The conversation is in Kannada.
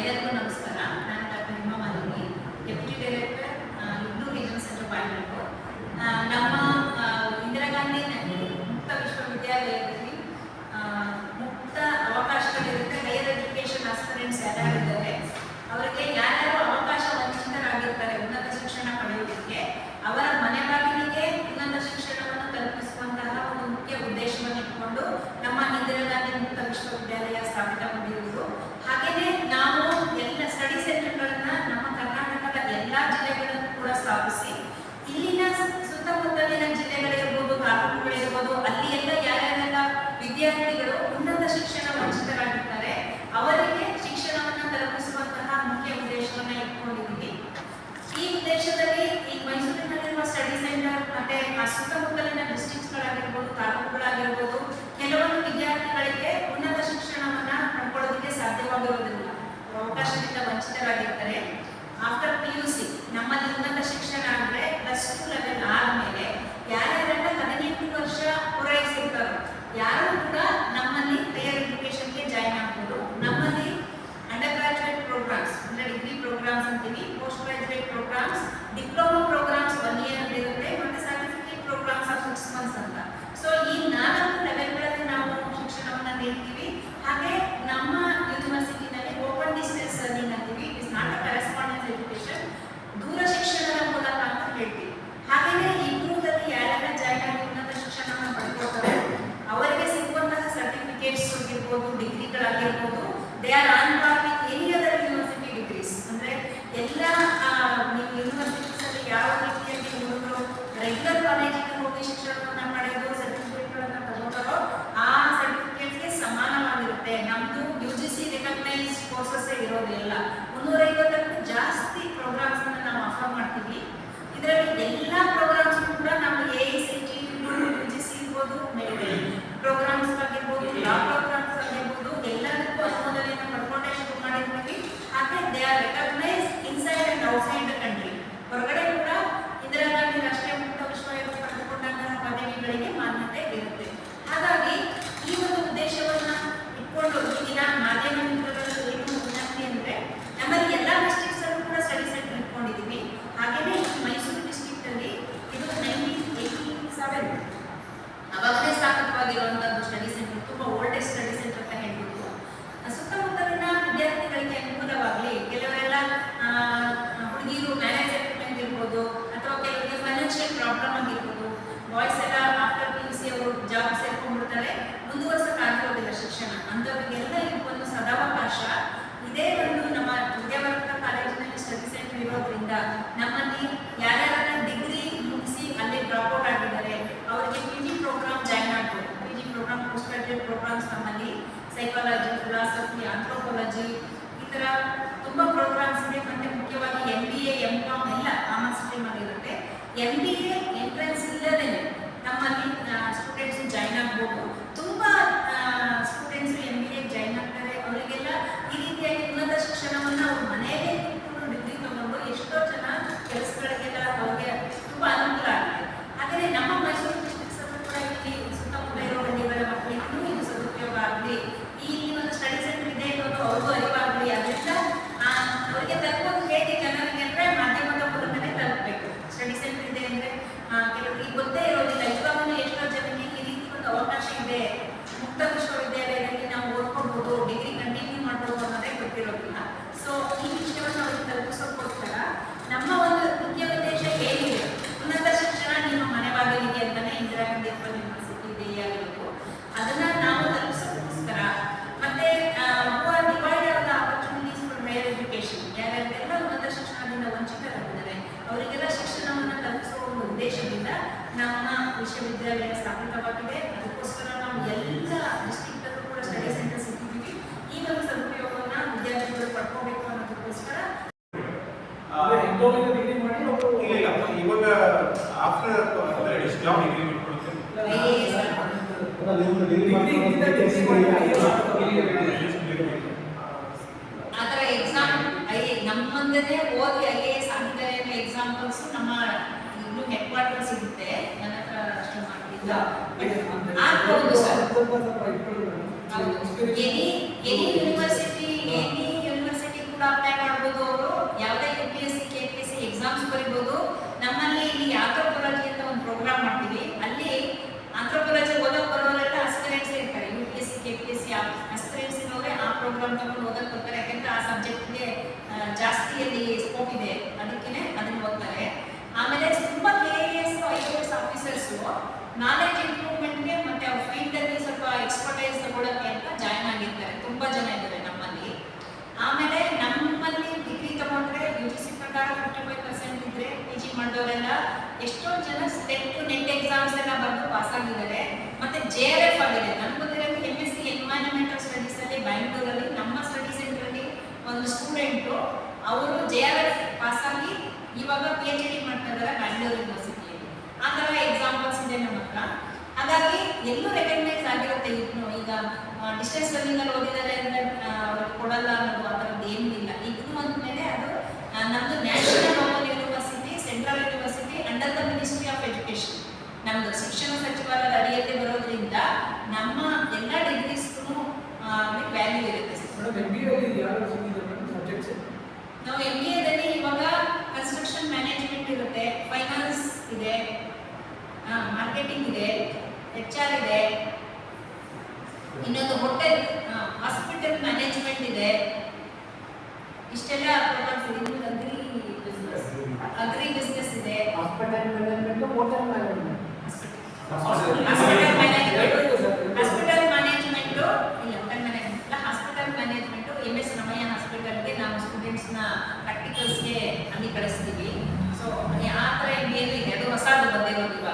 ಎಲ್ಲರಿಗೂ ನಮಸ್ಕಾರ ನಾನು doctor Hema Malini deputy director ಇಬ್ರು ರೀಜನ್ ಸೆಂಟರ್ ಬಾಯ್ನೂರು ನಮ್ಮ ಇಲ್ಲಿನ ಸುತ್ತಮುತ್ತಲಿನ ಜಿಲ್ಲೆಗಳಿರ್ಬೋದು, ತಾಲೂಕುಗಳಿರ್ಬೋದು ಅಲ್ಲಿ ಎಲ್ಲ ಯಾರ್ಯಾರೆಲ್ಲ ವಿದ್ಯಾರ್ಥಿಗಳು ಉನ್ನತ ಶಿಕ್ಷಣ ವಂಚಿತರಾಗಿರ್ತಾರೆ, ಅವರಿಗೆ ಶಿಕ್ಷಣವನ್ನು ತಲುಪಿಸುವಂತಹ ಮುಖ್ಯ ಉದ್ದೇಶವನ್ನು ಇಟ್ಕೊಂಡಿದ್ದೀವಿ. ಈ ಉದ್ದೇಶದಲ್ಲಿ ಈ ಮೈಸೂರಿನಲ್ಲಿರುವ ಸ್ಟಡಿ ಸೆಂಟರ್ ಮತ್ತೆ ಆ ಸುತ್ತಮುತ್ತಲಿನ ಡಿಸ್ಟಿಕ್ಸ್ಗಳಾಗಿರ್ಬೋದು ತಾಲೂಕುಗಳಾಗಿರ್ಬೋದು, ಕೆಲವೊಂದು ವಿದ್ಯಾರ್ಥಿಗಳಿಗೆ ಉನ್ನತ ಶಿಕ್ಷಣವನ್ನ ಪಡ್ಕೊಳ್ಳೋದಕ್ಕೆ ಸಾಧ್ಯವಾಗಿರುವುದಿಲ್ಲ. ಅವಕಾಶದಿಂದ ವಂಚಿತರಾಗಿರ್ತಾರೆ. ಆಗಿರ್ಬೋದು ಡಿಗ್ರಿಗಳಾಗಿರ್ಬೋದು they are on par with any other university degrees ಅಂದರೆ ಎಲ್ಲ ನಿಮ್ಮ ಯೂನಿವರ್ಸಿಟೀಸಲ್ಲಿ ಯಾವ ರೀತಿಯಲ್ಲಿ ಹುಡುಗರು ರೆಗ್ಯುಲರ್ ಕಾಲೇಜಿಗೆ ಹೋಗಿ ಶಿಕ್ಷಣವನ್ನು ಕೂಡ ನಮ್ಮಲ್ಲಿ ಯಾರ್ಯಾರ ಡಿಗ್ರಿ ಮುಗಿಸಿ ಅಲ್ಲಿ ಡ್ರಾಪ್ ಔಟ್ ಆಗಿದ್ದಾರೆ, ಅವರಿಗೆ ಪಿ ಜಿ ಪ್ರೋಗ್ರಾಮ್ ಜಾಯ್ನ್ ಆಗ್ಬೋದು. P G programme post graduate programmes ನಮ್ಮಲ್ಲಿ ಸೈಕಾಲಜಿ ಫಿಲಾಸಫಿ ಆಂಥ್ರೋಪಾಲಜಿ ಈ ಥರ ತುಂಬ ಪ್ರೋಗ್ರಾಮ್ಸ್ ಇದೆ. ಮತ್ತು ಮುಖ್ಯವಾಗಿ M B A M Com ಎಲ್ಲ ಕಾಮರ್ಸ್ ಸ್ಟ್ರೀಮಲ್ಲಿರುತ್ತೆ ಎಂ ಬಿ ಎ ಎಂಟ್ರೆನ್ಸ್ ಇಲ್ಲದೇ ನಮ್ಮಲ್ಲಿ ಸ್ಟೂಡೆಂಟ್ಸ್ ಜಾಯ್ನ್ ಆಗ್ಬೋದು. ವಿಶ್ವವಿದ್ಯಾಲಯ ಸ್ಥಾಪಿತವಾಗಿದೆ. ಅದಕ್ಕೋಸ್ಕರ ನಾವು ಎಲ್ಲ ಡಿಸ್ಟಿಕ್ಟಲ್ಲೂ ಕೂಡ ಸ್ಟಡಿ ಸೆಂಟರ್ಸ್ ಇಟ್ಟಿದ್ದೀವಿ ಈ ಒಂದು ಸದುಪಯೋಗವನ್ನು ವಿದ್ಯಾರ್ಥಿಗಳು ಪಡ್ಕೋಬೇಕು ಅನ್ನೋದಕ್ಕೋಸ್ಕರ. ಇವಾಗ ಆಫ್ಟರ್ ಅಂದರೆ ಆ ಥರ ಎಕ್ಸಾಮ್ ನಮ್ಮಂದನೇ ಓದಿ ಐ ಎ ಎಸ್ ಆಗಿದ್ದಾರೆ ಅನ್ನೋ ನಮ್ಮ ಒಂದು ಹೆಡ್ ಕ್ವಾರ್ಟರ್ ಸಿಗುತ್ತೆ ನನ್ನ ಹತ್ರ ಅಷ್ಟು ಮಾಡಲಿಲ್ಲ ಒಂದು sir any any university any university ಕೂಡ ಅಪ್ಲೈ ಮಾಡ್ಬೋದು ಅವರು. ಯಾವುದೇ U P S C K P S C exams ಬರಿಬೋದು. ನಮ್ಮಲ್ಲಿ ಇಲ್ಲಿ ಆಂಥ್ರೋಪೊಲಜಿ ಅಂತ ಒಂದು ಪ್ರೋಗ್ರಾಮ್ ಮಾಡ್ತೀವಿ. ಅಲ್ಲಿ ಆಂಥ್ರೋಪೊಲಜಿ ಓದೋ ಬರೋರೆಲ್ಲ ಅಸ್ಪಿರೆಂಟ್ಸ್ ಇರ್ತಾರೆ. U P S C K P S C aspirants ಇರೋರೆ ಆ ಪ್ರೋಗ್ರಾಮ್ ತಗೊಂಡು ಓದಕ್ಕೆ ಬರ್ತಾರೆ. ಯಾಕಂದ್ರೆ ಆ ಸಬ್ಜೆಕ್ಟ್ಗೆ ಜಾಸ್ತಿಯಲ್ಲಿ ಸ್ಕೋಪ್ ಇದೆ. ಅದಕ್ಕೆನೆ ಅದನ್ನ ಓದ್ತಾರೆ. ಆಮೇಲೆ ತುಂಬಾ K S I S officers knowledge ಇಂಪ್ರೂವ್ಮೆಂಟ್ಗೆ ಮತ್ತೆ ಅವ್ರ ಫೀಲ್ಡಲ್ಲಿ ಸ್ವಲ್ಪ ಎಕ್ಸ್ಪರ್ಟೈಸ್ ತಗೊಳಕ್ಕೆ ಅಂತ ಜಾಯ್ನ್ ಆಗಿರ್ತಾರೆ. ತುಂಬಾ ಜನ ಇದ್ದಾರೆ ನಮ್ಮಲ್ಲಿ. ಆಮೇಲೆ ನಮ್ಮಲ್ಲಿ ಡಿಗ್ರಿ ತಗೊಂಡ್ರೆ ಯು ಜಿ ಸಿ ಪ್ರಕಾರ ಫಿಫ್ಟಿ ಫೈವ್ ಪರ್ಸೆಂಟ್ ಇದ್ರೆ ಪಿ ಜಿ ಮಾಡಿದವರೆಲ್ಲ ಎಷ್ಟೋ ಜನ ಸ್ಟೆಟ್ ನೆಟ್ ಎಕ್ಸಾಮ್ಸ್ ಎಲ್ಲ ಬಂದು ಪಾಸ್ ಆಗಿದ್ದಾರೆ. ಮತ್ತೆ ಜೆ ಆರ್ ಎಫ್ ಆಗಿದೆ. ನನ್ಗೆ ಗೊತ್ತಿರೋದು ಎಂ ಎಸ್ ಸಿ ಸ್ಟಡೀಸಲ್ಲಿ ಬ್ಯಾಂಗ್ಳೂರಲ್ಲಿ ನಮ್ಮ ಸ್ಟಡಿ ಸೆಂಟರ್ ಅಲ್ಲಿ ಒಂದು ಸ್ಟೂಡೆಂಟು ಅವರು ಜೆ ಆರ್ ಎಫ್ ಪಾಸ್ ಆಗಿ ಇವಾಗ ಪಿ ಎಚ್ ಡಿ ಮಾಡ್ತಾ ಬ್ಯಾಂಗ್ಳೂರ್ ಯೂನಿವರ್ಸಿಟಿಯಲ್ಲಿ ಆ ಥರ ಎಕ್ಸಾಂಪಲ್ಸ್ ಇದೆ ನಮ್ಮ ಹತ್ರ. ಹಾಗಾಗಿ ಎಲ್ಲೂ ರೆಕಗ್ನೈಸ್ ಆಗಿರುತ್ತೆ ಇನ್ನು ಈಗ ಡಿಸ್ಟೆನ್ಸ್ ಲರ್ನಿಂಗ್ ಅಲ್ಲಿ ಓದಿದ್ದಾರೆ ಅಂದ್ರೆ ಕೊಡಲ್ಲ ಅನ್ನೋದು ಆ ಥರದ್ದು ಏನಿಲ್ಲ ಇನ್ನು ಅಂದಮೇಲೆ ಅದು ನಮ್ದು national open university central university under the ministry of education ನಮ್ದು ಶಿಕ್ಷಣ ಸಚಿವಾಲಯದ ಅಡಿಯಲ್ಲಿ ಬರೋದ್ರಿಂದ ನಮ್ಮ ಎಲ್ಲ ಡಿಗ್ರೀಸ್ಗೂ ವ್ಯಾಲ್ಯೂ ಇರುತ್ತೆ. ಮೇಡಮ್ ನಾವು ಎಂ ಬಿ ಎದಲ್ಲಿ ಇವಾಗ ಕನ್ಸ್ಟ್ರಕ್ಷನ್ ಮ್ಯಾನೇಜ್ಮೆಂಟ್ ಇರುತ್ತೆ ಫೈನಾನ್ಸ್ ಇದೆ ಮಾರ್ಕೆಟಿಂಗ್ ಇದೆ ಎಚ್ ಆರ್ ಇದೆ ಇನ್ನೊಂದು ಹೋಟೆಲ್ ಹಾಸ್ಪಿಟಲ್ ಮ್ಯಾನೇಜ್ಮೆಂಟ್ ಇದೆ. ಇಷ್ಟೆಲ್ಲ ಅಗ್ರಿ ಬಿಸ್ನೆಸ್ ಅಗ್ರಿ ಬಿಸ್ನೆಸ್ ಇದೆ. ಹಾಸ್ಪಿಟಲ್ ಮ್ಯಾನೇಜ್ಮೆಂಟ್ ಹೋಟೆಲ್ ಮ್ಯಾನೇಜ್ಮೆಂಟ್ ಪ್ರಾಜೆಕ್ಟ್ಸ್ನ ಪ್ರಾಕ್ಟಿಕಲ್ಸ್ಗೆ ಅಲ್ಲಿ ಕಳಿಸ್ತೀವಿ ಸೊ ಆ ಥರ ಏನು ಅದು ಹೊಸದು ಬಂದಿರೋದಿಲ್ಲ